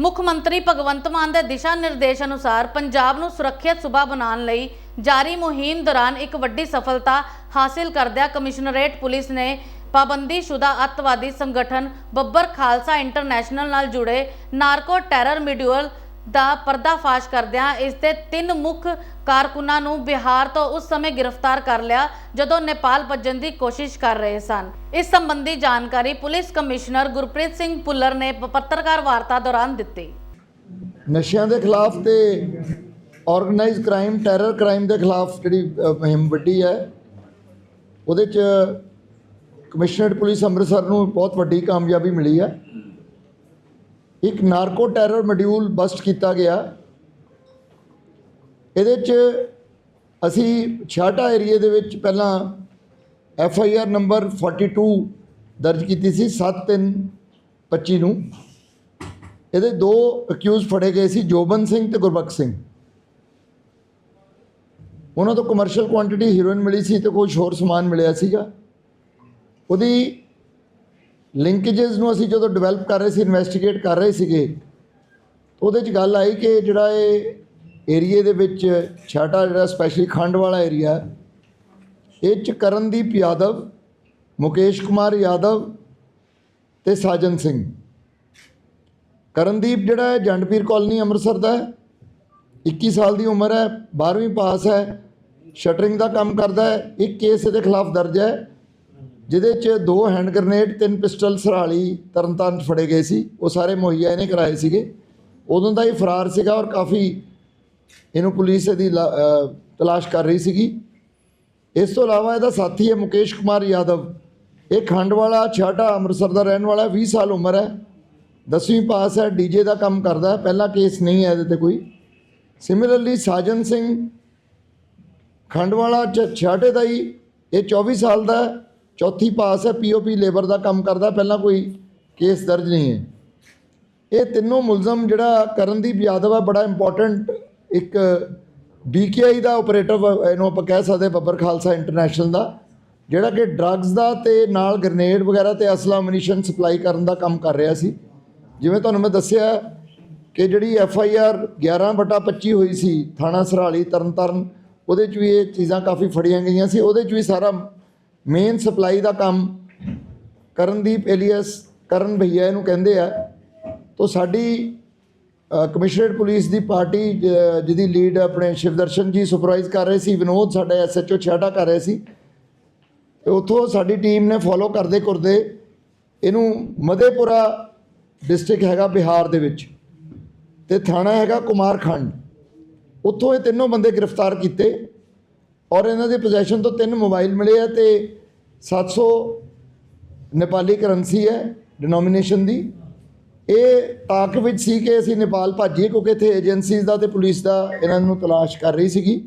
ਮੁੱਖ ਮੰਤਰੀ ਭਗਵੰਤ ਮਾਨ ਦੇ ਦਿਸ਼ਾ ਨਿਰਦੇਸ਼ ਅਨੁਸਾਰ ਪੰਜਾਬ ਨੂੰ ਸੁਰੱਖਿਅਤ ਸੂਬਾ ਬਣਾਉਣ ਲਈ ਜਾਰੀ ਮੁਹਿੰਮ ਦੌਰਾਨ ਇੱਕ ਵੱਡੀ ਸਫਲਤਾ ਹਾਸਿਲ ਕਰਦਿਆਂ ਕਮਿਸ਼ਨਰੇਟ ਪੁਲਿਸ ਨੇ ਪਾਬੰਦੀਸ਼ੁਦਾ ਅੱਤਵਾਦੀ ਸੰਗਠਨ ਬੱਬਰ ਖਾਲਸਾ ਇੰਟਰਨੈਸ਼ਨਲ ਨਾਲ ਜੁੜੇ ਨਾਰਕੋ ਟੈਰਰ ਮੋਡਿਊਲ ਦਾ ਪਰਦਾਫਾਸ਼ ਕਰਦਿਆਂ ਇਸ ਦੇ ਤਿੰਨ ਮੁੱਖ ਕਾਰਕੁਨਾਂ ਨੂੰ ਬਿਹਾਰ ਤੋਂ ਉਸ ਸਮੇਂ ਗ੍ਰਿਫਤਾਰ ਕਰ ਲਿਆ, ਜਦੋਂ ਨੇਪਾਲ ਭੱਜਣ ਦੀ ਕੋਸ਼ਿਸ਼ ਕਰ ਰਹੇ ਸਨ। ਇਸ ਸੰਬੰਧੀ ਜਾਣਕਾਰੀ ਪੁਲਿਸ ਕਮਿਸ਼ਨਰ ਗੁਰਪ੍ਰੀਤ ਸਿੰਘ ਪੁੱਲਰ ਨੇ ਪੱਤਰਕਾਰ ਵਾਰਤਾ ਦੌਰਾਨ ਦਿੱਤੀ। ਨਸ਼ਿਆਂ ਦੇ ਖਿਲਾਫ ਤੇ ਆਰਗੇਨਾਈਜ਼ ਕ੍ਰਾਈਮ ਟੈਰਰ ਕ੍ਰਾਈਮ ਦੇ ਖਿਲਾਫ ਜਿਹੜੀ ਮੁਹਿੰਮ ਵੱਡੀ ਹੈ, ਉਹਦੇ ਚ ਕਮਿਸ਼ਨਰਡ ਪੁਲਿਸ ਅੰਮ੍ਰਿਤਸਰ ਨੂੰ ਬਹੁਤ ਵੱਡੀ ਕਾਮਯਾਬੀ ਮਿਲੀ ਹੈ। ਇੱਕ ਨਾਰਕੋ ਟੈਰਰ ਮੋਡਿਊਲ ਬਸਟ ਕੀਤਾ ਗਿਆ। ਇਹਦੇ ਚ ਅਸੀਂ ਛਾਟਾ ਏਰੀਏ ਦੇ ਵਿੱਚ ਪਹਿਲਾਂ ਐਫ ਆਈ ਆਰ ਨੰਬਰ 42 ਦਰਜ ਕੀਤੀ ਸੀ 7325 ਨੂੰ। ਇਹਦੇ ਦੋ ਅਕਿਊਜ਼ ਫੜੇ ਗਏ ਸੀ ਜੋਬਨ ਸਿੰਘ ਤੇ ਗੁਰਬਖਸ਼ ਸਿੰਘ। ਉਹਨਾਂ ਤੋਂ ਕਮਰਸ਼ੀਅਲ ਕੁਆਂਟੀਟੀ ਹੀਰੋਇਨ ਮਿਲੀ ਸੀ ਤੇ ਕੁਝ ਹੋਰ ਸਮਾਨ ਮਿਲਿਆ ਸੀਗਾ। ਉਹਦੀ ਲਿੰਕੇजेस ਨੂੰ ਅਸੀਂ ਜਦੋਂ ਡਿਵੈਲਪ ਕਰ ਰਹੇ ਸੀ ਇਨਵੈਸਟੀਗੇਟ ਕਰ ਰਹੇ ਸੀਗੇ, ਉਹਦੇ 'ਚ ਗੱਲ ਆਈ ਕਿ ਜਿਹੜਾ ਇਹ ਏਰੀਏ ਦੇ ਵਿੱਚ ਛਾਟਾ ਜਿਹੜਾ ਸਪੈਸ਼ਲੀ ਖੰਡ ਵਾਲਾ ਏਰੀਆ ਇਹ 'ਚ ਕਰਨਦੀਪ ਯਾਦਵ, ਮੁਕੇਸ਼ ਕੁਮਾਰ ਯਾਦਵ ਤੇ ਸਾਜਨ ਸਿੰਘ। ਕਰਨਦੀਪ ਜਿਹੜਾ ਹੈ, ਜੰਡਪੀਰ ਕਾਲਨੀ ਅੰਮ੍ਰਿਤਸਰ ਦਾ ਹੈ 21 ਸਾਲ ਦੀ ਉਮਰ ਹੈ 12ਵੀਂ ਪਾਸ ਹੈ ਸ਼ਟਰਿੰਗ ਦਾ ਕੰਮ ਕਰਦਾ ਹੈ, ਇੱਕ ਕੇਸ ਇਹਦੇ ਖਿਲਾਫ ਦਰਜ ਹੈ। ਜਿਹਦੇ 'ਚ ਦੋ ਹੈਂਡ ਗ੍ਰਨੇਡ ਤਿੰਨ ਪਿਸਟਲ ਸਰਾਲੀ ਤਰਨਤਾਰਨ 'ਚ ਫੜੇ ਗਏ ਸੀ। ਉਹ ਸਾਰੇ ਮੁਹੱਈਆ ਇਹਨੇ ਕਰਾਏ ਸੀਗੇ। ਉਦੋਂ ਦਾ ਹੀ ਫਰਾਰ ਸੀਗਾ ਔਰ ਕਾਫੀ ਇਹਨੂੰ ਪੁਲਿਸ ਇਹਦੀ ਲਾ- ਤਲਾਸ਼ ਕਰ ਰਹੀ ਸੀਗੀ। ਇਸ ਤੋਂ ਇਲਾਵਾ ਇਹਦਾ ਸਾਥੀ ਹੈ ਮੁਕੇਸ਼ ਕੁਮਾਰ ਯਾਦਵ। ਇਹ ਖੰਡ ਵਾਲਾ ਛਾਟਾ, ਅੰਮ੍ਰਿਤਸਰ ਦਾ ਰਹਿਣ ਵਾਲਾ ਹੈ 20 ਸਾਲ ਉਮਰ ਹੈ। ਦਸਵੀਂ ਪਾਸ ਹੈ ਡੀਜੇ ਦਾ ਕੰਮ ਕਰਦਾ ਹੈ। ਪਹਿਲਾ ਕੇਸ ਨਹੀਂ ਹੈ ਇਹਦੇ ਤੇ ਕੋਈ। ਸਿਮਿਲਰਲੀ ਸਾਜਨ ਸਿੰਘ ਖੰਡਵਾਲਾ ਚ- ਛਾਟੇ ਦਾ ਹੀ ਇਹ 24 ਸਾਲ ਦਾ ਚੌਥੀ ਪਾਸ ਹੈ ਪੀਓਪੀ ਲੇਬਰ ਦਾ ਕੰਮ ਕਰਦਾ, ਪਹਿਲਾਂ ਕੋਈ ਕੇਸ ਦਰਜ ਨਹੀਂ ਹੈ। ਇਹ ਤਿੰਨੋਂ ਮੁਲਜ਼ਮ ਜਿਹੜਾ ਕਰਨਦੀਪ ਯਾਦਵ ਹੈ ਬੜਾ ਇੰਪੋਰਟੈਂਟ ਇੱਕ ਬੀਕੇਆਈ ਦਾ ਆਪਰੇਟਿਵ ਇਹਨੂੰ ਆਪਾਂ ਕਹਿ ਸਕਦੇ ਬੱਬਰ ਖਾਲਸਾ ਇੰਟਰਨੈਸ਼ਨਲ ਦਾ, ਜਿਹੜਾ ਕਿ ਡਰੱਗਸ ਦਾ ਤੇ ਨਾਲ ਗ੍ਰਨੇਡ ਵਗੈਰਾ ਤੇ ਅਸਲਾ ਮਨੀਸ਼ਨ ਸਪਲਾਈ ਕਰਨ ਦਾ ਕੰਮ ਕਰ ਰਿਹਾ ਸੀ। ਜਿਵੇਂ ਤੁਹਾਨੂੰ ਮੈਂ ਦੱਸਿਆ ਕਿ ਜਿਹੜੀ ਐਫ ਆਈ ਆਰ 11 ਬਟਾ 25 ਹੋਈ ਸੀ, ਥਾਣਾ ਸਰਾਲੀ ਤਰਨਤਾਰਨ, ਉਹਦੇ 'ਚ ਵੀ ਇਹ ਚੀਜ਼ਾਂ ਕਾਫੀ ਫੜੀਆਂ ਗਈਆਂ ਸੀ, ਉਹਦੇ 'ਚ ਵੀ ਸਾਰਾ ਮੇਨ ਸਪਲਾਈ ਦਾ ਕੰਮ ਕਰਨਦੀਪ ਏਲੀਅਸ ਕਰਨ ਭਈਆ ਇਹਨੂੰ ਕਹਿੰਦੇ ਆ। ਤੋ ਸਾਡੀ ਕਮਿਸ਼ਨਰੇਟ ਪੁਲਿਸ ਦੀ ਪਾਰਟੀ, ਜ- ਜਿਹਦੀ ਲੀਡ ਆਪਣੇ ਸ਼ਿਵਦਰਸ਼ਨ ਜੀ ਸੁਪਰਵਾਈਜ਼ ਕਰ ਰਹੇ ਸੀ, ਵਿਨੋਦ ਸਾਡਾ ਐਸਐਚਓ ਛਾਟਾ ਕਰ ਰਹੇ ਸੀ। ਤੇ ਉੱਥੋਂ ਸਾਡੀ ਟੀਮ ਨੇ ਫੋਲੋ ਕਰਦੇ ਕਰਦੇ ਇਹਨੂੰ ਮਦੇਪੁਰਾ ਡਿਸਟ੍ਰਿਕਟ ਹੈਗਾ ਬਿਹਾਰ ਦੇ ਵਿੱਚ। ਤੇ ਥਾਣਾ ਹੈਗਾ ਕੁਮਾਰਖੰਡ। ਉੱਥੋਂ ਇਹ ਤਿੰਨੋਂ ਬੰਦੇ ਗ੍ਰਿਫਤਾਰ ਕੀਤੇ। ਔਰ ਇਹਨਾਂ ਦੇ ਪੋਜੈਸ਼ਨ ਤੋਂ ਤਿੰਨ ਮੋਬਾਈਲ ਮਿਲੇ ਆ ਤੇ 700 ਨੇਪਾਲੀ ਕਰੰਸੀ ਹੈ ਡਿਨੋਮੀਨੇਸ਼ਨ ਦੀ। ਇਹ ਤਾਕ ਵਿੱਚ ਸੀ ਕਿ ਅਸੀਂ ਨੇਪਾਲ ਭੱਜੀਏ ਕਿਉਂਕਿ ਇੱਥੇ ਏਜੰਸੀਜ਼ ਦਾ ਤੇ ਪੁਲਿਸ ਦਾ ਇਹਨਾਂ ਨੂੰ ਤਲਾਸ਼ ਕਰ ਰਹੀ ਸੀਗੀ।